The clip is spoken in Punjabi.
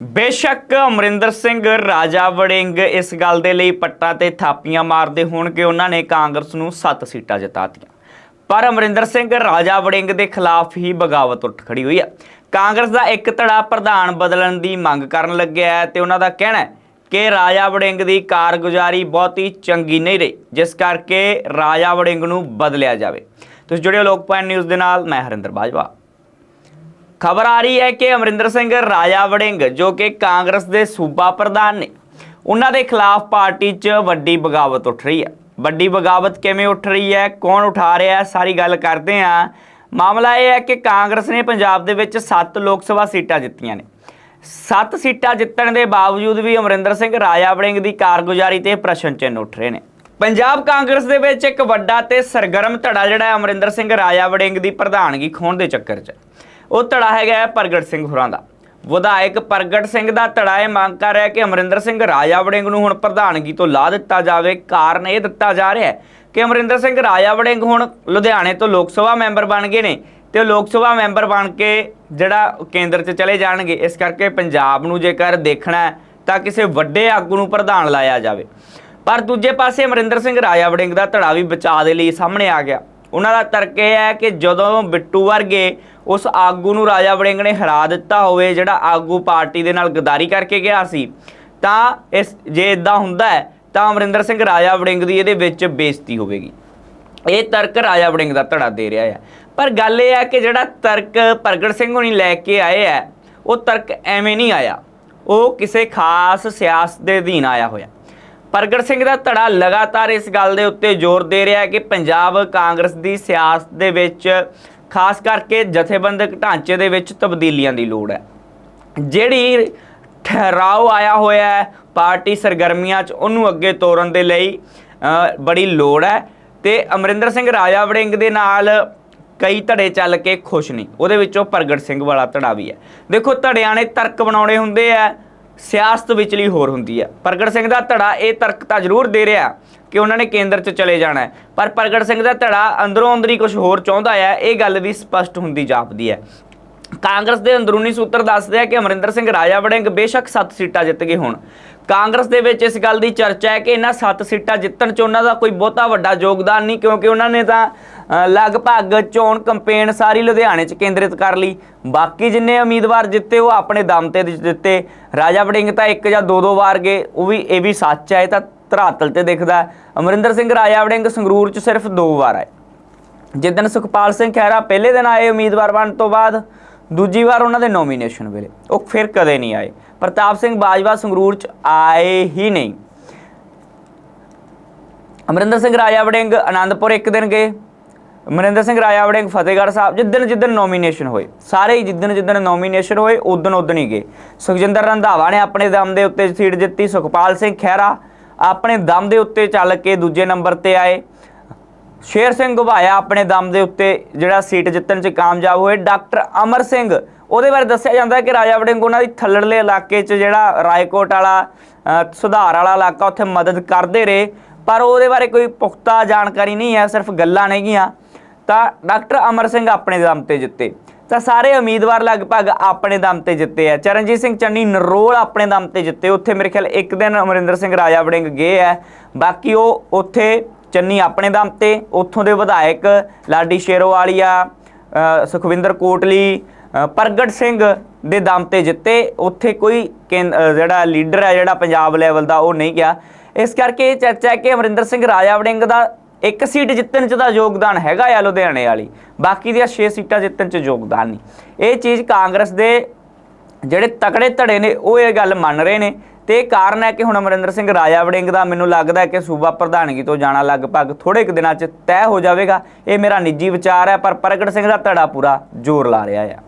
ਬੇਸ਼ੱਕ ਅਮਰਿੰਦਰ ਸਿੰਘ ਰਾਜਾ ਵੜਿੰਗ ਇਸ ਗੱਲ ਦੇ ਲਈ ਪੱਟਾਂ ਤੇ ਥਾਪੀਆਂ ਮਾਰਦੇ ਹੋਣ ਕਿ ਉਹਨਾਂ ਨੇ ਕਾਂਗਰਸ ਨੂੰ 7 ਸੀਟਾਂ ਜਿਤਾਤੀਆਂ। ਪਰ ਅਮਰਿੰਦਰ ਸਿੰਘ ਰਾਜਾ ਵੜਿੰਗ ਦੇ ਖਿਲਾਫ ਹੀ ਬਗਾਵਤ ਉੱਠ ਖੜੀ ਹੋਈ ਹੈ ਕਾਂਗਰਸ ਦਾ ਇੱਕ ਧੜਾ ਪ੍ਰਧਾਨ ਬਦਲਣ ਦੀ ਮੰਗ ਕਰਨ ਲੱਗਿਆ ਹੈ ਤੇ ਉਹਨਾਂ ਦਾ ਕਹਿਣਾ ਹੈ ਕਿ ਰਾਜਾ ਵੜਿੰਗ ਦੀ ਕਾਰਗੁਜ਼ਾਰੀ ਬਹੁਤੀ ਚੰਗੀ ਨਹੀਂ ਰਹੀ, ਜਿਸ ਕਰਕੇ ਰਾਜਾ ਵੜਿੰਗ ਨੂੰ ਬਦਲਿਆ ਜਾਵੇ। ਤੁਸੀਂ ਜੁੜਿਓ ਲੋਕ ਪੁਆਇੰਟ ਨਿਊਜ਼ ਦੇ ਨਾਲ, ਮੈਂ ਹਰਿੰਦਰ ਬਾਜਵਾ। ਖਬਰ ਆ ਰਹੀ ਹੈ ਕਿ ਅਮਰਿੰਦਰ ਸਿੰਘ ਰਾਜਾ ਵੜਿੰਗ, ਜੋ ਕਿ ਕਾਂਗਰਸ ਦੇ ਸੂਬਾ ਪ੍ਰਧਾਨ ਨੇ, ਉਹਨਾਂ ਦੇ ਖਿਲਾਫ ਪਾਰਟੀ 'ਚ ਵੱਡੀ ਬਗਾਵਤ ਉੱਠ ਰਹੀ ਹੈ। ਵੱਡੀ ਬਗਾਵਤ ਕਿਵੇਂ ਉੱਠ ਰਹੀ ਹੈ? ਕੌਣ ਉਠਾ ਰਿਹਾ ਸਾਰੀ ਗੱਲ ਕਰਦੇ ਹਾਂ। ਮਾਮਲਾ ਇਹ ਹੈ ਕਿ ਕਾਂਗਰਸ ਨੇ ਪੰਜਾਬ ਦੇ ਵਿੱਚ 7 ਲੋਕ ਸਭਾ ਸੀਟਾਂ ਜਿੱਤੀਆਂ ਨੇ। 7 ਸੀਟਾਂ ਜਿੱਤਣ ਦੇ ਬਾਵਜੂਦ ਵੀ ਅਮਰਿੰਦਰ ਸਿੰਘ ਰਾਜਾ ਵੜਿੰਗ ਦੀ ਕਾਰਗੁਜ਼ਾਰੀ ਤੇ ਪ੍ਰਸ਼ਨ ਚਿੰਨ੍ਹ ਉੱਠ ਰਹੇ ਨੇ। ਪੰਜਾਬ ਕਾਂਗਰਸ ਦੇ ਵਿੱਚ ਇੱਕ ਵੱਡਾ ਤੇ ਸਰਗਰਮ ਧੜਾ ਜਿਹੜਾ ਅਮਰਿੰਦਰ ਸਿੰਘ ਰਾਜਾ ਵੜਿੰਗ ਦੀ ਪ੍ਰਧਾਨਗੀ ਖੋਣ ਦੇ ਚੱਕਰ 'ਚ। ਉਹ ਧੜਾ ਹੈਗਾ ਹੈ ਪ੍ਰਗਟ ਸਿੰਘ ਹੋਰਾਂ ਦਾ। ਵਿਧਾਇਕ ਪ੍ਰਗਟ ਸਿੰਘ ਦਾ ਧੜਾ ਇਹ ਮੰਗ ਕਰ ਰਿਹਾ ਕਿ ਅਮਰਿੰਦਰ ਸਿੰਘ ਰਾਜਾ ਵੜਿੰਗ ਨੂੰ ਹੁਣ ਪ੍ਰਧਾਨਗੀ ਤੋਂ ਲਾ ਦਿੱਤਾ ਜਾਵੇ। ਕਾਰਨ ਇਹ ਦਿੱਤਾ ਜਾ ਰਿਹਾ ਹੈ ਕਿ ਅਮਰਿੰਦਰ ਸਿੰਘ ਰਾਜਾ ਵੜਿੰਗ ਹੁਣ ਲੁਧਿਆਣੇ ਤੋਂ ਲੋਕ ਸਭਾ ਮੈਂਬਰ ਬਣ ਗਏ ਨੇ ਤੇ ਉਹ ਲੋਕ ਸਭਾ ਮੈਂਬਰ ਬਣ ਕੇ ਜਿਹੜਾ ਕੇਂਦਰ 'ਚ ਚਲੇ ਜਾਣਗੇ। ਇਸ ਕਰਕੇ ਪੰਜਾਬ ਨੂੰ ਜੇਕਰ ਦੇਖਣਾ ਤਾਂ ਕਿਸੇ ਵੱਡੇ ਆਗੂ ਨੂੰ ਪ੍ਰਧਾਨ ਲਾਇਆ ਜਾਵੇ। ਪਰ ਦੂਜੇ ਪਾਸੇ ਅਮਰਿੰਦਰ ਸਿੰਘ ਰਾਜਾ ਵੜਿੰਗ ਦਾ ਧੜਾ ਵੀ ਬਚਾ ਦੇ ਲਈ ਸਾਹਮਣੇ ਆ ਗਿਆ। ਉਹਨਾਂ ਦਾ ਤਰਕ ਇਹ ਹੈ ਕਿ ਜਦੋਂ ਬਿੱਟੂ ਵਰਗੇ ਉਸ ਆਗੂ ਨੂੰ ਰਾਜਾ ਵੜਿੰਗ ਨੇ ਹਰਾ ਦਿੱਤਾ ਹੋਵੇ, ਜਿਹੜਾ ਆਗੂ ਪਾਰਟੀ ਦੇ ਨਾਲ ਗਦਾਰੀ ਕਰਕੇ ਗਿਆ ਸੀ, ਤਾਂ ਇਸ, ਜੇ ਇਦਾਂ ਹੁੰਦਾ ਹੈ, ਤਾਂ ਅਮਰਿੰਦਰ ਸਿੰਘ ਰਾਜਾ ਵੜਿੰਗ ਦੀ ਇਹਦੇ ਵਿੱਚ ਬੇਇੱਜ਼ਤੀ ਹੋਵੇਗੀ। ਇਹ ਤਰਕ ਰਾਜਾ ਵੜਿੰਗ ਦਾ ਧੜਾ ਦੇ ਰਿਹਾ ਹੈ। ਪਰ ਗੱਲ ਇਹ ਹੈ ਕਿ ਜਿਹੜਾ ਤਰਕ ਪ੍ਰਗਟ ਸਿੰਘ ਹੁਣੀ ਲੈ ਕੇ ਆਏ ਹੈ, ਉਹ ਤਰਕ ਐਵੇਂ ਨਹੀਂ ਆਇਆ। ਉਹ ਕਿਸੇ ਖਾਸ ਸਿਆਸਤ ਦੇ ਅਧੀਨ ਆਇਆ ਹੋਇਆ। ਪ੍ਰਗਟ ਸਿੰਘ ਦਾ ਧੜਾ ਲਗਾਤਾਰ ਇਸ ਗੱਲ ਦੇ ਉੱਤੇ ਜ਼ੋਰ ਦੇ ਰਿਹਾ ਹੈ ਕਿ ਪੰਜਾਬ ਕਾਂਗਰਸ ਦੀ ਸਿਆਸਤ ਦੇ ਵਿੱਚ, ਖਾਸ ਕਰਕੇ ਜਥੇਬੰਦਕ ਢਾਂਚੇ ਦੇ ਵਿੱਚ ਤਬਦੀਲੀਆਂ ਦੀ ਲੋੜ ਹੈ। ਜਿਹੜੀ ਠਹਿਰਾਓ ਆਇਆ ਹੋਇਆ ਹੈ ਪਾਰਟੀ ਸਰਗਰਮੀਆਂ 'ਚ, ਉਹਨੂੰ ਅੱਗੇ ਤੋਰਨ ਦੇ ਲਈ ਬੜੀ ਲੋੜ ਹੈ ਤੇ ਅਮਰਿੰਦਰ ਸਿੰਘ ਰਾਜਾ ਵੜਿੰਗ ਦੇ ਨਾਲ ਕਈ ਧੜੇ ਚੱਲ ਕੇ ਖੁਸ਼ ਨਹੀਂ। ਉਹਦੇ ਵਿੱਚੋਂ ਪ੍ਰਗਟ ਸਿੰਘ ਵਾਲਾ ਧੜਾ ਵੀ ਹੈ। ਦੇਖੋ, ਧੜਿਆਂ ਨੇ ਤਰਕ ਬਣਾਉਣੇ ਹੁੰਦੇ ਆ। ਸਿਆਸਤ ਵਿਚਲੀ ਹੋਰ ਹੁੰਦੀ ਹੈ ਪ੍ਰਗਟ ਸਿੰਘ ਦਾ ਧੜਾ ਇਹ ਤਰਕ ਤਾਂ ਜ਼ਰੂਰ ਦੇ ਰਿਹਾ ਕਿ ਉਹਨਾਂ ਨੇ ਕੇਂਦਰ 'ਚ ਚਲੇ ਜਾਣਾ ਹੈ। ਪਰ ਪ੍ਰਗਟ ਸਿੰਘ ਦਾ ਧੜਾ ਅੰਦਰੋਂ ਅੰਦਰੀ ਕੁਝ ਹੋਰ ਚਾਹੁੰਦਾ ਹੈ ਇਹ ਗੱਲ ਵੀ ਸਪਸ਼ਟ ਹੁੰਦੀ ਜਾਪਦੀ ਹੈ। ਕਾਂਗਰਸ ਦੇ ਅੰਦਰੂਨੀ ਸੂਤਰ ਦੱਸਦੇ ਆ ਕਿ ਅਮਰਿੰਦਰ ਸਿੰਘ ਰਾਜਾ ਵੜਿੰਗ ਬੇਸ਼ੱਕ 7 ਸੀਟਾਂ ਜਿੱਤ ਗਏ ਹੋਣ। ਕਾਂਗਰਸ ਦੇ ਵਿੱਚ ਇਸ ਗੱਲ ਦੀ ਚਰਚਾ ਹੈ ਕਿ ਇਹਨਾਂ 7 ਸੀਟਾਂ ਜਿੱਤਣ 'ਚ ਉਹਨਾਂ ਦਾ ਕੋਈ ਬਹੁਤਾ ਵੱਡਾ ਯੋਗਦਾਨ ਨਹੀਂ, ਕਿਉਂਕਿ ਉਹਨਾਂ ਨੇ ਤਾਂ ਲਗਭਗ ਚੋਣ ਕੰਪੇਨ ਸਾਰੀ ਲੁਧਿਆਣੇ 'ਚ ਕੇਂਦਰਿਤ ਕਰ ਲਈ। ਬਾਕੀ ਜਿੰਨੇ ਉਮੀਦਵਾਰ ਜਿੱਤੇ, ਉਹ ਆਪਣੇ ਦਮ ਤੇ ਜਿੱਤੇ। ਰਾਜਾ ਵੜਿੰਗ ਤਾਂ ਇੱਕ ਜਾਂ ਦੋ ਦੋ ਵਾਰ ਗਏ, ਉਹ ਵੀ, ਇਹ ਵੀ ਸੱਚ ਹੈ ਤਾਂ ਧਰਾਤਲ ਤੇ ਦਿਖਦਾ ਅਮਰਿੰਦਰ ਸਿੰਘ ਰਾਜਾ ਵੜਿੰਗ ਸੰਗਰੂਰ 'ਚ ਸਿਰਫ ਦੋ ਵਾਰ ਆਏ। ਜਿੱਦਣ ਸੁਖਪਾਲ ਸਿੰਘ ਖਹਿਰਾ ਪਹਿਲੇ ਦਿਨ ਆਏ ਉਮੀਦਵਾਰ ਬਣਨ ਤੋਂ ਬਾਅਦ ਦੂਜੀ ਵਾਰ ਉਹਨਾਂ ਦੇ ਨੋਮੀਨੇਸ਼ਨ ਵੇਲੇ। ਉਹ ਫਿਰ ਕਦੇ ਨਹੀਂ ਆਏ। ਪ੍ਰਤਾਪ ਸਿੰਘ ਬਾਜਵਾ ਸੰਗਰੂਰ ਚ ਆਏ ਹੀ ਨਹੀਂ। ਅਮਰਿੰਦਰ ਸਿੰਘ ਰਾਜਾ ਵੜਿੰਗ ਆਨੰਦਪੁਰ ਇੱਕ ਦਿਨ ਗਏ। ਅਮਰਿੰਦਰ ਸਿੰਘ ਰਾਜਾ ਵੜਿੰਗ ਫਤਿਹਗੜ੍ਹ ਸਾਹਿਬ ਜਿੱਦਣ ਜਿੱਦਣ ਨੋਮੀਨੇਸ਼ਨ ਹੋਏ। ਸਾਰੇ ਹੀ ਜਿੱਦਣ ਜਿੱਦਣ ਨੋਮੀਨੇਸ਼ਨ ਹੋਏ, ਉਦਣ ਉਦਣ ਹੀ ਗਏ। ਸੁਖਜਿੰਦਰ ਰੰਧਾਵਾ ਨੇ ਆਪਣੇ ਦਮ ਦੇ ਉੱਤੇ ਸੀਟ ਜਿੱਤੀ। ਸੁਖਪਾਲ ਸਿੰਘ ਖਹਿਰਾ ਆਪਣੇ ਦਮ ਦੇ ਉੱਤੇ ਚੱਲ ਕੇ ਦੂਜੇ ਨੰਬਰ ਤੇ ਆਏ। ਸ਼ੇਰ ਸਿੰਘ ਘੁਬਾਇਆ ਆਪਣੇ ਦਮ ਦੇ ਉੱਤੇ, ਜਿਹੜਾ ਸੀਟ ਜਿੱਤਣ 'ਚ ਕਾਮਯਾਬ ਹੋਏ ਡਾਕਟਰ ਅਮਰ ਸਿੰਘ। ਉਹਦੇ ਬਾਰੇ ਦੱਸਿਆ ਜਾਂਦਾ ਕਿ ਰਾਜਾ ਵੜਿੰਗ ਉਹਨਾਂ ਦੀ ਥੱਲੜਲੇ ਇਲਾਕੇ 'ਚ ਜਿਹੜਾ ਰਾਏਕੋਟ ਵਾਲਾ ਸੁਧਾਰ ਵਾਲਾ ਇਲਾਕਾ ਉੱਥੇ ਮਦਦ ਕਰਦੇ ਰਹੇ, ਪਰ ਉਹਦੇ ਬਾਰੇ ਕੋਈ ਪੁਖਤਾ ਜਾਣਕਾਰੀ ਨਹੀਂ ਹੈ, ਸਿਰਫ ਗੱਲਾਂ ਨੇਗੀਆਂ। ਤਾਂ ਡਾਕਟਰ ਅਮਰ ਸਿੰਘ ਆਪਣੇ ਦਮ ਤੇ ਜਿੱਤੇ। ਤਾਂ ਸਾਰੇ ਉਮੀਦਵਾਰ ਲਗਭਗ ਆਪਣੇ ਦਮ ਤੇ ਜਿੱਤੇ ਆ। ਚਰਨਜੀਤ ਸਿੰਘ ਚੰਨੀ ਨਰੋਲ ਆਪਣੇ ਦਮ ਤੇ ਜਿੱਤੇ। ਉੱਥੇ ਮੇਰੇ ਖਿਆਲ ਇੱਕ ਦਿਨ ਅਮਰਿੰਦਰ ਸਿੰਘ ਰਾਜਾ ਵੜਿੰਗ ਗਏ ਆ। ਬਾਕੀ ਉਹ ਉੱਥੇ ਚੰਨੀ ਆਪਣੇ ਦਮ ਤੇ ਉੱਥੋਂ ਦੇ ਵਿਧਾਇਕ ਲਾਡੀ ਸ਼ੇਰੋਵਾਲੀਆ ਅ, ਸੁਖਵਿੰਦਰ ਕੋਟਲੀ ਪ੍ਰਗਟ ਸਿੰਘ ਦੇ ਦਮ ਤੇ ਜਿੱਤੇ। ਉੱਥੇ ਕੋਈ ਕੇਂਦ- ਜਿਹੜਾ ਲੀਡਰ ਹੈ ਜਿਹੜਾ ਪੰਜਾਬ ਲੈਵਲ ਦਾ ਉਹ ਨਹੀਂ ਗਿਆ। ਇਸ ਕਰਕੇ ਇਹ ਚਰਚਾ ਹੈ ਕਿ ਅਮਰਿੰਦਰ ਸਿੰਘ ਰਾਜਾ ਵੜਿੰਗ ਦਾ ਇੱਕ ਸੀਟ ਜਿੱਤਣ ਚ ਦਾ ਯੋਗਦਾਨ ਹੈਗਾ ਆ ਲੁਧਿਆਣੇ ਵਾਲੀ। ਬਾਕੀ ਦੀਆਂ 6 ਸੀਟਾਂ ਜਿੱਤਣ ਚ ਯੋਗਦਾਨ ਨਹੀਂ। ਇਹ ਚੀਜ਼ ਕਾਂਗਰਸ ਦੇ ਜਿਹੜੇ ਤਕੜੇ ਧੜੇ ਨੇ, ਉਹ ਇਹ ਗੱਲ ਮੰਨ ਰਹੇ ਨੇ। ਤੇ ਇਹ ਕਾਰਨ ਹੈ ਕਿ ਹੁਣ ਅਮਰਿੰਦਰ ਸਿੰਘ ਰਾਜਾ ਵੜਿੰਗ ਦਾ ਮੈਨੂੰ ਲੱਗਦਾ ਹੈ ਕਿ ਸੂਬਾ ਪ੍ਰਧਾਨਗੀ ਤੋਂ ਜਾਣਾ ਲਗਭਗ ਥੋੜੇ ਕੁ ਦਿਨਾਂ 'ਚ ਤੈਅ ਹੋ ਜਾਵੇਗਾ। ਇਹ ਮੇਰਾ ਨਿੱਜੀ ਵਿਚਾਰ ਹੈ, ਪਰ ਪ੍ਰਗਟ ਸਿੰਘ ਦਾ ਧੜਾ ਪੂਰਾ ਜ਼ੋਰ ਲਾ ਰਿਹਾ ਹੈ